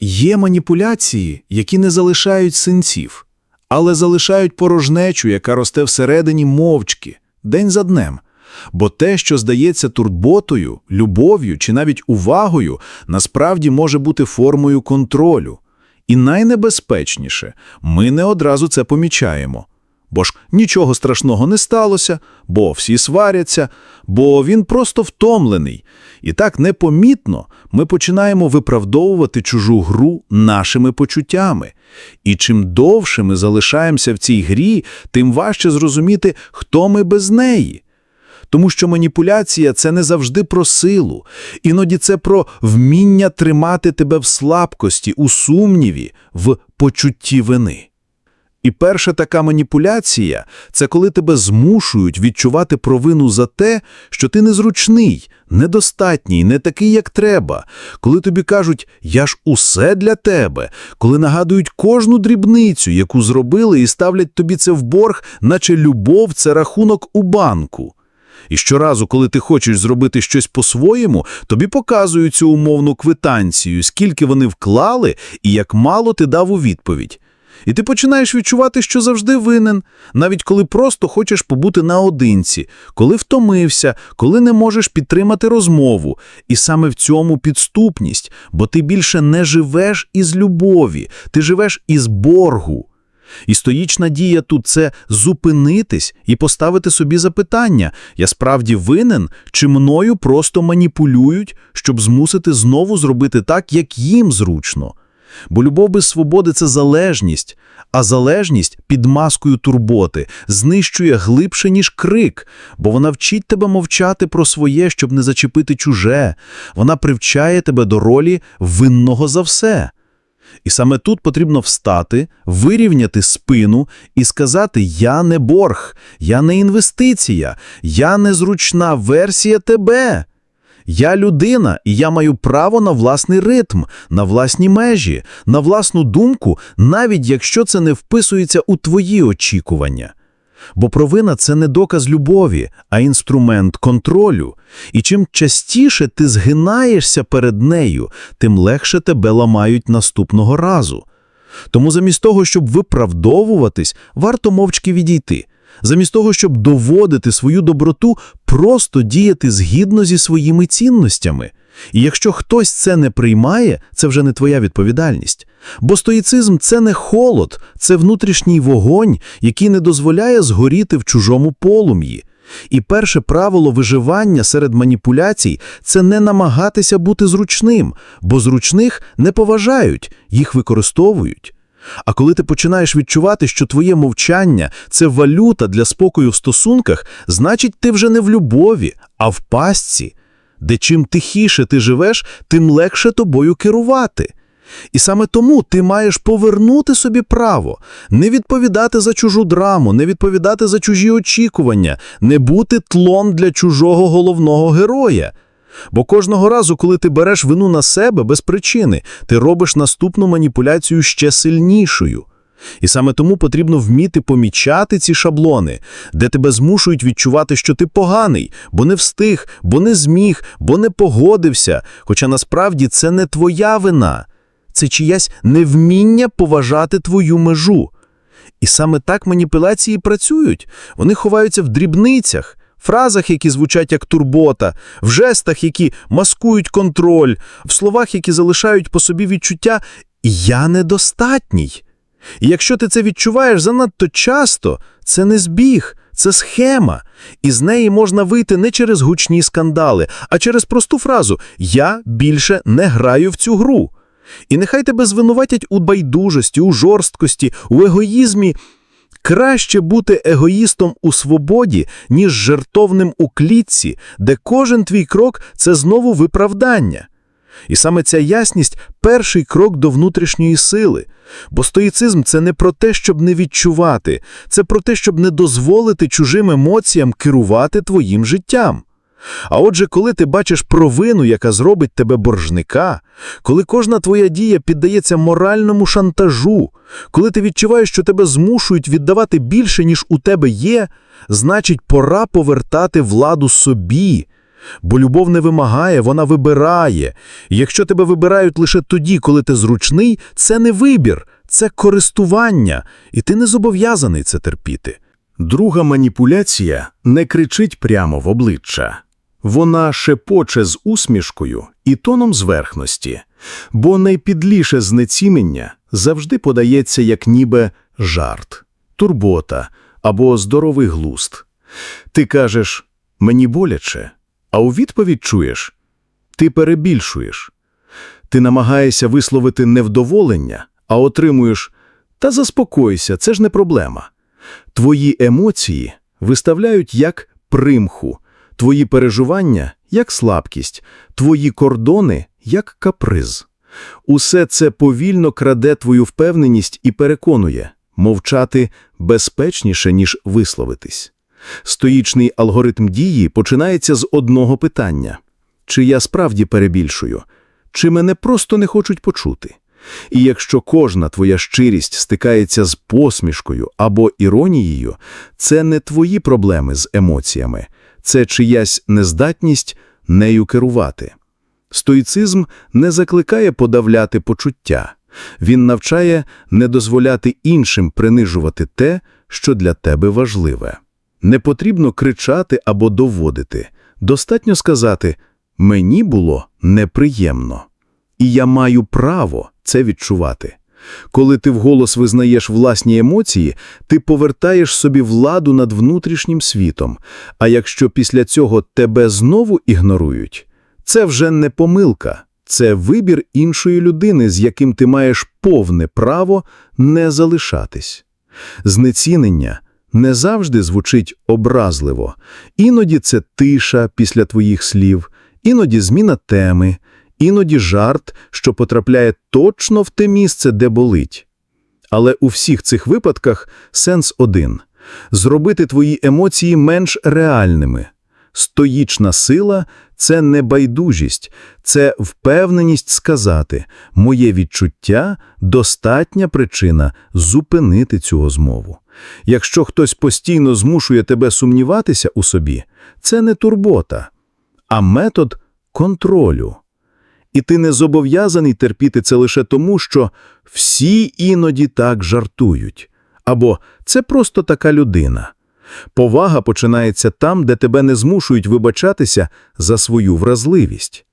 Є маніпуляції, які не залишають синців, але залишають порожнечу, яка росте всередині мовчки, день за днем. Бо те, що здається турботою, любов'ю чи навіть увагою, насправді може бути формою контролю. І найнебезпечніше, ми не одразу це помічаємо. Бо ж нічого страшного не сталося, бо всі сваряться, бо він просто втомлений. І так непомітно ми починаємо виправдовувати чужу гру нашими почуттями. І чим довше ми залишаємося в цій грі, тим важче зрозуміти, хто ми без неї. Тому що маніпуляція – це не завжди про силу, іноді це про вміння тримати тебе в слабкості, у сумніві, в почутті вини. І перша така маніпуляція – це коли тебе змушують відчувати провину за те, що ти незручний, недостатній, не такий, як треба, коли тобі кажуть «я ж усе для тебе», коли нагадують кожну дрібницю, яку зробили і ставлять тобі це в борг, наче любов – це рахунок у банку. І щоразу, коли ти хочеш зробити щось по-своєму, тобі показують цю умовну квитанцію, скільки вони вклали і як мало ти дав у відповідь. І ти починаєш відчувати, що завжди винен, навіть коли просто хочеш побути наодинці, коли втомився, коли не можеш підтримати розмову. І саме в цьому підступність, бо ти більше не живеш із любові, ти живеш із боргу. І стоїчна дія тут – це зупинитись і поставити собі запитання «я справді винен, чи мною просто маніпулюють, щоб змусити знову зробити так, як їм зручно?» Бо любов без свободи – це залежність, а залежність під маскою турботи знищує глибше, ніж крик, бо вона вчить тебе мовчати про своє, щоб не зачепити чуже. Вона привчає тебе до ролі винного за все. І саме тут потрібно встати, вирівняти спину і сказати «Я не борг, я не інвестиція, я незручна версія тебе». Я людина, і я маю право на власний ритм, на власні межі, на власну думку, навіть якщо це не вписується у твої очікування. Бо провина – це не доказ любові, а інструмент контролю. І чим частіше ти згинаєшся перед нею, тим легше тебе ламають наступного разу. Тому замість того, щоб виправдовуватись, варто мовчки відійти. Замість того, щоб доводити свою доброту, просто діяти згідно зі своїми цінностями. І якщо хтось це не приймає, це вже не твоя відповідальність. Бо стоїцизм – це не холод, це внутрішній вогонь, який не дозволяє згоріти в чужому полум'ї. І перше правило виживання серед маніпуляцій – це не намагатися бути зручним, бо зручних не поважають, їх використовують. А коли ти починаєш відчувати, що твоє мовчання – це валюта для спокою в стосунках, значить ти вже не в любові, а в пастці, де чим тихіше ти живеш, тим легше тобою керувати. І саме тому ти маєш повернути собі право, не відповідати за чужу драму, не відповідати за чужі очікування, не бути тлом для чужого головного героя. Бо кожного разу, коли ти береш вину на себе без причини, ти робиш наступну маніпуляцію ще сильнішою. І саме тому потрібно вміти помічати ці шаблони, де тебе змушують відчувати, що ти поганий, бо не встиг, бо не зміг, бо не погодився. Хоча насправді це не твоя вина, це чиясь невміння поважати твою межу. І саме так маніпуляції працюють. Вони ховаються в дрібницях, фразах, які звучать як турбота, в жестах, які маскують контроль, в словах, які залишають по собі відчуття «я недостатній». І якщо ти це відчуваєш занадто часто, це не збіг, це схема. І з неї можна вийти не через гучні скандали, а через просту фразу «я більше не граю в цю гру». І нехай тебе звинуватять у байдужості, у жорсткості, у егоїзмі. Краще бути егоїстом у свободі, ніж жертовним у клітці, де кожен твій крок – це знову виправдання. І саме ця ясність – перший крок до внутрішньої сили. Бо стоїцизм – це не про те, щоб не відчувати, це про те, щоб не дозволити чужим емоціям керувати твоїм життям. А отже, коли ти бачиш провину, яка зробить тебе боржника, коли кожна твоя дія піддається моральному шантажу, коли ти відчуваєш, що тебе змушують віддавати більше, ніж у тебе є, значить, пора повертати владу собі. Бо любов не вимагає, вона вибирає. Якщо тебе вибирають лише тоді, коли ти зручний, це не вибір, це користування, і ти не зобов'язаний це терпіти. Друга маніпуляція не кричить прямо в обличчя. Вона шепоче з усмішкою і тоном зверхності, бо найпідліше знецімення завжди подається як ніби жарт, турбота або здоровий глуст. Ти кажеш «мені боляче», а у відповідь чуєш «ти перебільшуєш». Ти намагаєшся висловити невдоволення, а отримуєш «та заспокойся, це ж не проблема». Твої емоції виставляють як примху, твої переживання – як слабкість, твої кордони – як каприз. Усе це повільно краде твою впевненість і переконує – мовчати безпечніше, ніж висловитись. Стоїчний алгоритм дії починається з одного питання – чи я справді перебільшую, чи мене просто не хочуть почути. І якщо кожна твоя щирість стикається з посмішкою або іронією, це не твої проблеми з емоціями, це чиясь нездатність нею керувати. Стоїцизм не закликає подавляти почуття. Він навчає не дозволяти іншим принижувати те, що для тебе важливе. Не потрібно кричати або доводити. Достатньо сказати «мені було неприємно». І я маю право це відчувати. Коли ти вголос визнаєш власні емоції, ти повертаєш собі владу над внутрішнім світом, а якщо після цього тебе знову ігнорують, це вже не помилка, це вибір іншої людини, з яким ти маєш повне право не залишатись. Знецінення не завжди звучить образливо, іноді це тиша після твоїх слів, іноді зміна теми, іноді жарт, що потрапляє точно в те місце, де болить. Але у всіх цих випадках сенс один – зробити твої емоції менш реальними. Стоїчна сила – це не байдужість, це впевненість сказати «моє відчуття – достатня причина зупинити цю змову». Якщо хтось постійно змушує тебе сумніватися у собі, це не турбота, а метод контролю. І ти не зобов'язаний терпіти це лише тому, що всі іноді так жартують. Або це просто така людина. Повага починається там, де тебе не змушують вибачатися за свою вразливість.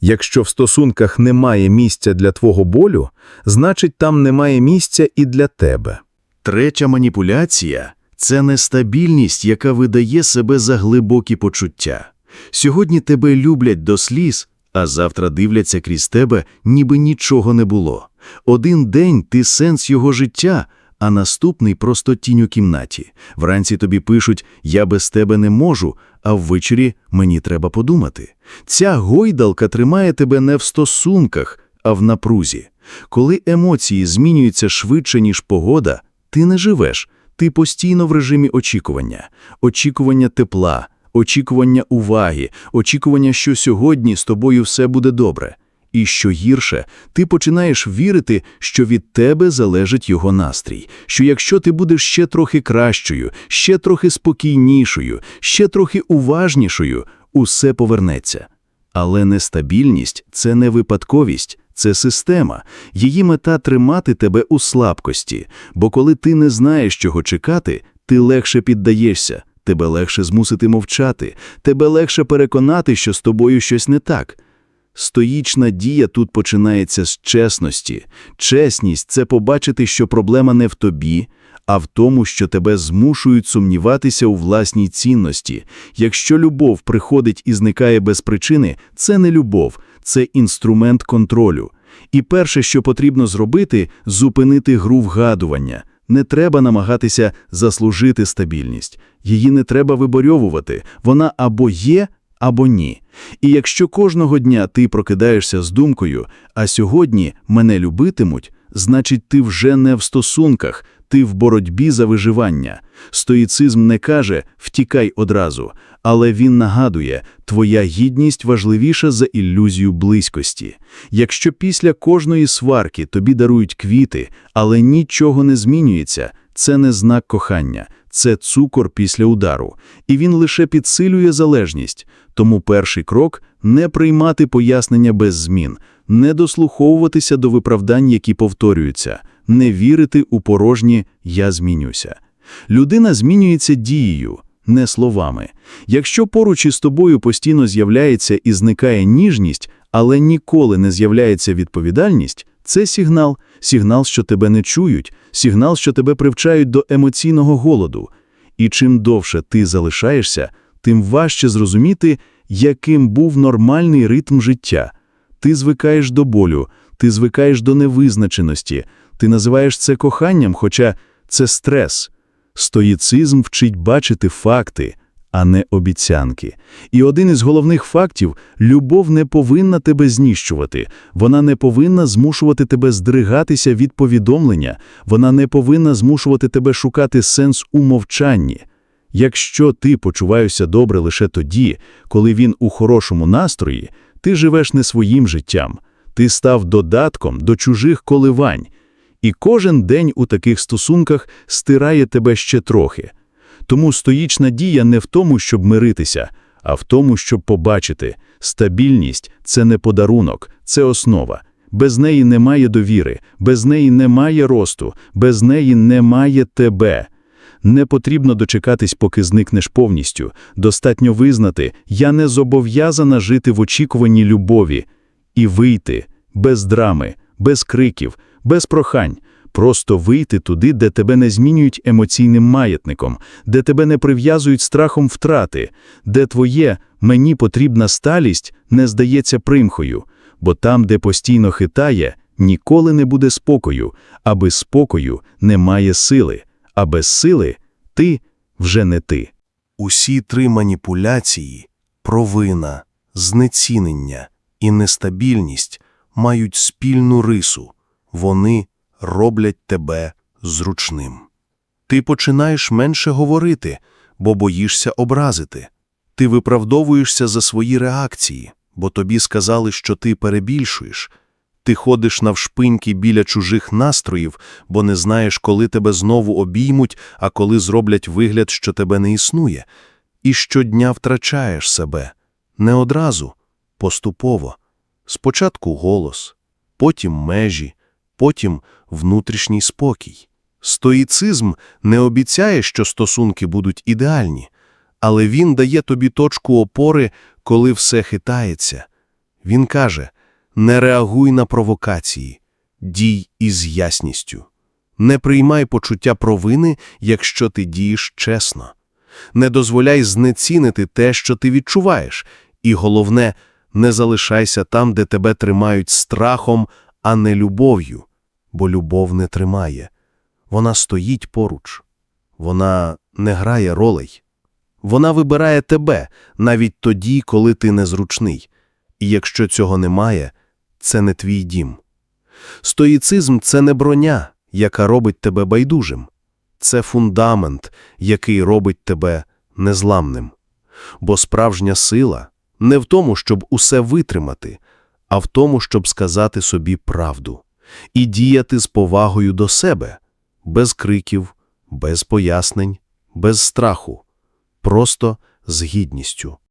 Якщо в стосунках немає місця для твого болю, значить там немає місця і для тебе. Третя маніпуляція – це нестабільність, яка видає себе за глибокі почуття. Сьогодні тебе люблять до сліз, а завтра дивляться крізь тебе, ніби нічого не було. Один день ти сенс його життя, а наступний просто тінь у кімнаті. Вранці тобі пишуть «я без тебе не можу», а ввечері «мені треба подумати». Ця гойдалка тримає тебе не в стосунках, а в напрузі. Коли емоції змінюються швидше, ніж погода, ти не живеш, ти постійно в режимі очікування, очікування тепла, очікування уваги, очікування, що сьогодні з тобою все буде добре. І що гірше, ти починаєш вірити, що від тебе залежить його настрій, що якщо ти будеш ще трохи кращою, ще трохи спокійнішою, ще трохи уважнішою, усе повернеться. Але нестабільність це не випадковість, це система. Її мета тримати тебе у слабкості, бо коли ти не знаєш, чого чекати, ти легше піддаєшся, тебе легше змусити мовчати, тебе легше переконати, що з тобою щось не так. Стоїчна дія тут починається з чесності. Чесність це побачити, що проблема не в тобі, а в тому, що тебе змушують сумніватися у власній цінності. Якщо любов приходить і зникає без причини, це не любов, це інструмент контролю. І перше, що потрібно зробити, зупинити гру вгадування. Не треба намагатися заслужити стабільність. Її не треба виборьовувати. Вона або є, або ні. І якщо кожного дня ти прокидаєшся з думкою, а сьогодні мене любитимуть, значить ти вже не в стосунках, ти в боротьбі за виживання. Стоїцизм не каже «втікай одразу», але він нагадує, твоя гідність важливіша за ілюзію близькості. Якщо після кожної сварки тобі дарують квіти, але нічого не змінюється, це не знак кохання, це цукор після удару, і він лише підсилює залежність. Тому перший крок – не приймати пояснення без змін, не дослуховуватися до виправдань, які повторюються, не вірити у порожні «я змінюся». Людина змінюється дією, не словами. Якщо поруч із тобою постійно з'являється і зникає ніжність, але ніколи не з'являється відповідальність, це сигнал, сигнал, що тебе не чують, сигнал, що тебе привчають до емоційного голоду. І чим довше ти залишаєшся, тим важче зрозуміти, яким був нормальний ритм життя. Ти звикаєш до болю, ти звикаєш до невизначеності, ти називаєш це коханням, хоча це стрес. Стоїцизм вчить бачити факти, а не обіцянки. І один із головних фактів – любов не повинна тебе знищувати, вона не повинна змушувати тебе здригатися від повідомлення, вона не повинна змушувати тебе шукати сенс у мовчанні. Якщо ти почуваєшся добре лише тоді, коли він у хорошому настрої, ти живеш не своїм життям, ти став додатком до чужих коливань, і кожен день у таких стосунках стирає тебе ще трохи. Тому стоїчна дія не в тому, щоб миритися, а в тому, щоб побачити, стабільність – це не подарунок, це основа. Без неї немає довіри, без неї немає росту, без неї немає тебе. Не потрібно дочекатись, поки зникнеш повністю. Достатньо визнати, я не зобов'язана жити в очікуванні любові. І вийти, без драми, без криків, без прохань. Просто вийти туди, де тебе не змінюють емоційним маятником, де тебе не прив'язують страхом втрати, де твоє «мені потрібна сталість» не здається примхою, бо там, де постійно хитає, ніколи не буде спокою, а без спокою немає сили, а без сили ти вже не ти. Усі три маніпуляції – провина, знецінення і нестабільність – мають спільну рису. Вони роблять тебе зручним. Ти починаєш менше говорити, бо боїшся образити. Ти виправдовуєшся за свої реакції, бо тобі сказали, що ти перебільшуєш. Ти ходиш навшпиньки біля чужих настроїв, бо не знаєш, коли тебе знову обіймуть, а коли зроблять вигляд, що тебе не існує. І щодня втрачаєш себе. Не одразу, поступово. Спочатку голос, потім межі, потім внутрішній спокій. Стоїцизм не обіцяє, що стосунки будуть ідеальні, але він дає тобі точку опори, коли все хитається. Він каже – не реагуй на провокації, дій із ясністю. Не приймай почуття провини, якщо ти дієш чесно. Не дозволяй знецінити те, що ти відчуваєш, і головне, не залишайся там, де тебе тримають страхом, а не любов'ю, бо любов не тримає. Вона стоїть поруч. Вона не грає ролей. Вона вибирає тебе навіть тоді, коли ти незручний. І якщо цього немає, це не твій дім. Стоїцизм – це не броня, яка робить тебе байдужим. Це фундамент, який робить тебе незламним. Бо справжня сила не в тому, щоб усе витримати, а в тому, щоб сказати собі правду і діяти з повагою до себе, без криків, без пояснень, без страху, просто з гідністю.